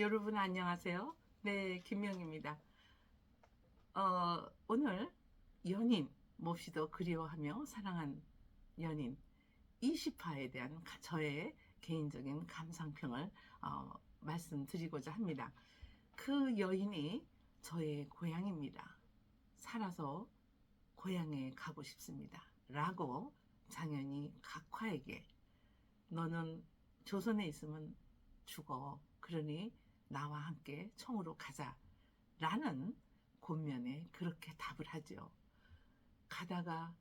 여러분 안녕하세요. 네, 김명입니다. 어, 오늘 연인 몹시도 그리워하며 사랑한 연인 20화에 대한 가- 저의 개인적인 감상평을 어, 말씀드리고자 합니다. 그 여인이 저의 고향입니다. 살아서 고향에 가고 싶습니다. 라고 장현이 각화에게 너는 조선에 있으면 죽어. 그러니 나와 함께 청으로 가자. 라는 권면에 그렇게 답을 하죠. 가다가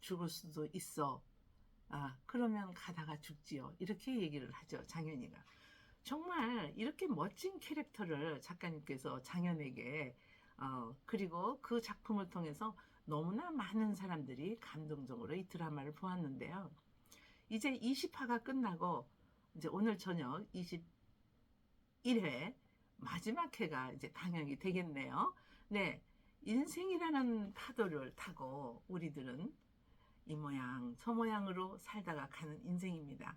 죽을 수도 있어. 아, 그러면 가다가 죽지요. 이렇게 얘기를 하죠. 장현이가. 정말 이렇게 멋진 캐릭터를 작가님께서 장현에게 어, 그리고 그 작품을 통해서 너무나 많은 사람들이 감동적으로 이 드라마를 보았는데요. 이제 20화가 끝나고 이제 오늘 저녁 21회 마지막 회가 이제 방영이 되겠네요. 네. 인생이라는 파도를 타고 우리들은 이 모양 저 모양으로 살다가 가는 인생입니다.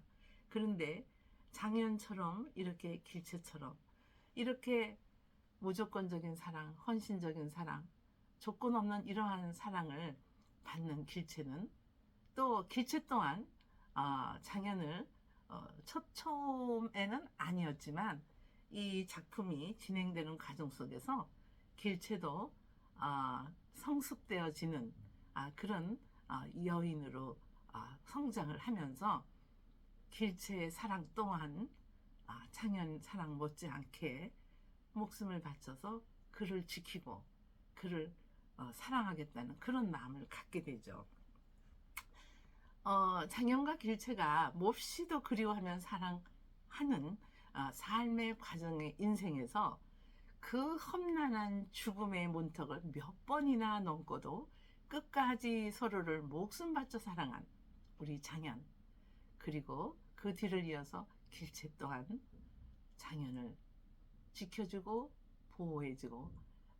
그런데 장현처럼 이렇게 길채처럼 이렇게 무조건적인 사랑, 헌신적인 사랑, 조건 없는 이러한 사랑을 받는 길채는 또 길채 또한 어, 장현을 어, 첫 처음에는 아니었지만 이 작품이 진행되는 과정 속에서 길채도 아, 성숙되어지는 아, 그런 아, 여인으로 아, 성장을 하면서 길채의 사랑 또한 아, 창현 사랑 못지않게 목숨을 바쳐서 그를 지키고 그를 어, 사랑하겠다는 그런 마음을 갖게 되죠. 어, 장현과 길채가 몹시도 그리워하면 사랑하는 어, 삶의 과정의 인생에서 그 험난한 죽음의 문턱을 몇 번이나 넘고도 끝까지 서로를 목숨 바쳐 사랑한 우리 장현 그리고 그 뒤를 이어서 길채 또한 장현을 지켜주고 보호해주고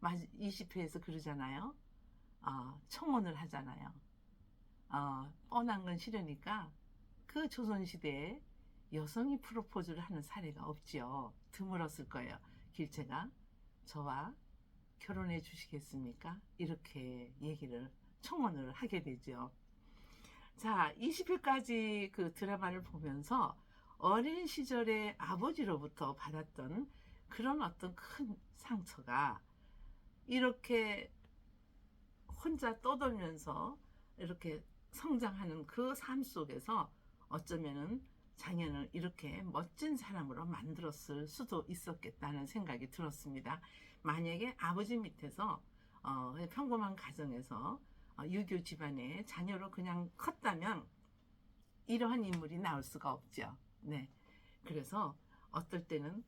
20회에서 그러잖아요. 어, 청혼을 하잖아요. 어, 뻔한 건 싫으니까 그 조선시대에 여성이 프로포즈를 하는 사례가 없지요. 드물었을 거예요. 길채가 저와 결혼해 주시겠습니까? 이렇게 얘기를 청원을 하게 되죠. 자, 20회까지 그 드라마를 보면서 어린 시절에 아버지로부터 받았던 그런 어떤 큰 상처가 이렇게 혼자 떠돌면서 이렇게 성장하는 그 삶 속에서 어쩌면은 장현을 이렇게 멋진 사람으로 만들었을 수도 있었겠다는 생각이 들었습니다. 만약에 아버지 밑에서 어, 평범한 가정에서 어, 유교 집안의 자녀로 그냥 컸다면 이러한 인물이 나올 수가 없죠. 네. 그래서 어떨 때는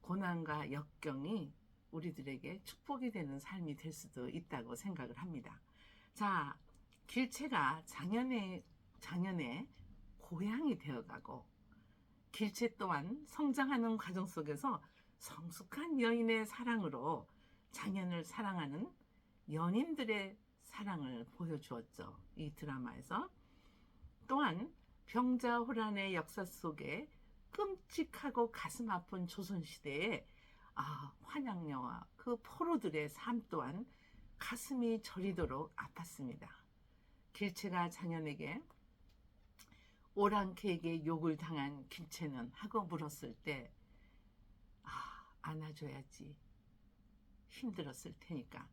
고난과 역경이 우리들에게 축복이 되는 삶이 될 수도 있다고 생각을 합니다. 자, 길채가 장현의, 장현의 고향이 되어가고, 길채 또한 성장하는 과정 속에서 성숙한 여인의 사랑으로 장현을 사랑하는 연인들의 사랑을 보여주었죠. 이 드라마에서. 또한 병자호란의 역사 속에 끔찍하고 가슴 아픈 조선시대에 아, 환양녀와 그 포로들의 삶 또한 가슴이 저리도록 아팠습니다. 길채가 장현에게 오랑캐에게 욕을 당한 길채는 하고 물었을 때, 아, 안아줘야지. 힘들었을 테니까.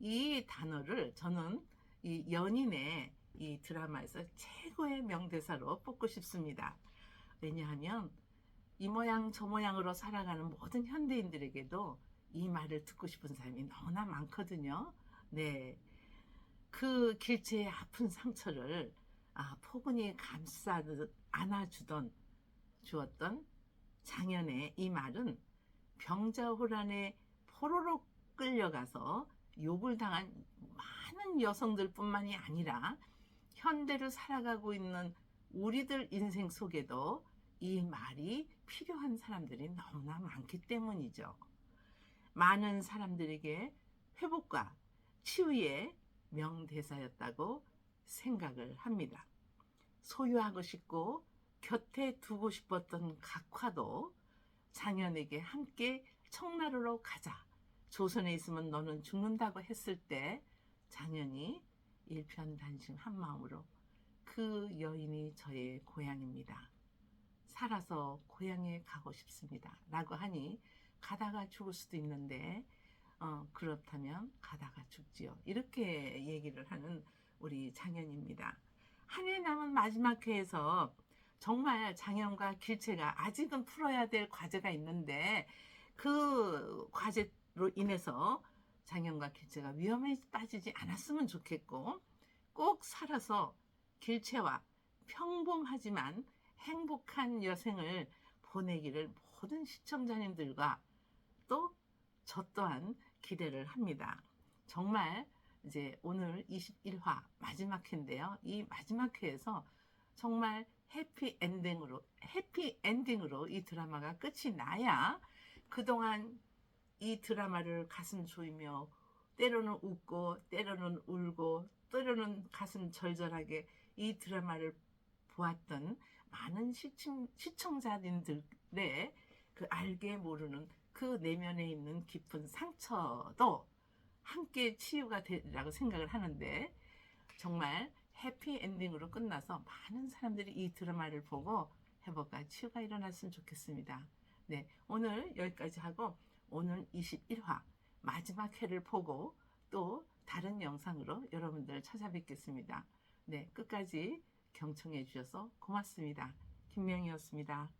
이 단어를 저는 이 연인의 이 드라마에서 최고의 명대사로 뽑고 싶습니다. 왜냐하면 이 모양 저 모양으로 살아가는 모든 현대인들에게도 이 말을 듣고 싶은 사람이 너무나 많거든요. 네. 그 길체의 아픈 상처를 아, 포근히 감싸듯 안아주던 주었던 장현의 이 말은 병자호란에 포로로 끌려가서 욕을 당한 많은 여성들 뿐만이 아니라 현대를 살아가고 있는 우리들 인생 속에도 이 말이 필요한 사람들이 너무나 많기 때문이죠. 많은 사람들에게 회복과 치유의 명대사였다고 생각을 합니다. 소유하고 싶고 곁에 두고 싶었던 각화도 장현에게 함께 청나라로 가자. 조선에 있으면 너는 죽는다고 했을 때 장현이 일편단심 한 마음으로 그 여인이 저의 고향입니다. 살아서 고향에 가고 싶습니다. 라고 하니 가다가 죽을 수도 있는데 어, 그렇다면 가다가 죽지요. 이렇게 얘기를 하는 우리 장현입니다. 한 해 남은 마지막 회에서 정말 장현과 길채가 아직은 풀어야 될 과제가 있는데 그 과제로 인해서 장현과 길채가 위험에 빠지지 않았으면 좋겠고 꼭 살아서 길채와 평범하지만 행복한 여생을 보내기를 모든 시청자님들과 또 저 또한 기대를 합니다. 정말 이제 오늘 21화 마지막 회인데요. 이 마지막 회에서 정말 해피 엔딩으로 해피 엔딩으로 이 드라마가 끝이 나야 그동안 이 드라마를 가슴 조이며 때로는 웃고 때로는 울고 때로는 가슴 절절하게 이 드라마를 보았던 많은 시청, 시청자님들의 그 알게 모르는 그 내면에 있는 깊은 상처도 함께 치유가 되리라고 생각을 하는데 정말 해피 엔딩으로 끝나서 많은 사람들이 이 드라마를 보고 회복과 치유가 일어났으면 좋겠습니다. 네, 오늘 여기까지 하고 오늘 21화 마지막 회를 보고 또 다른 영상으로 여러분들 찾아뵙겠습니다. 네, 끝까지 경청해 주셔서 고맙습니다. 김명희였습니다.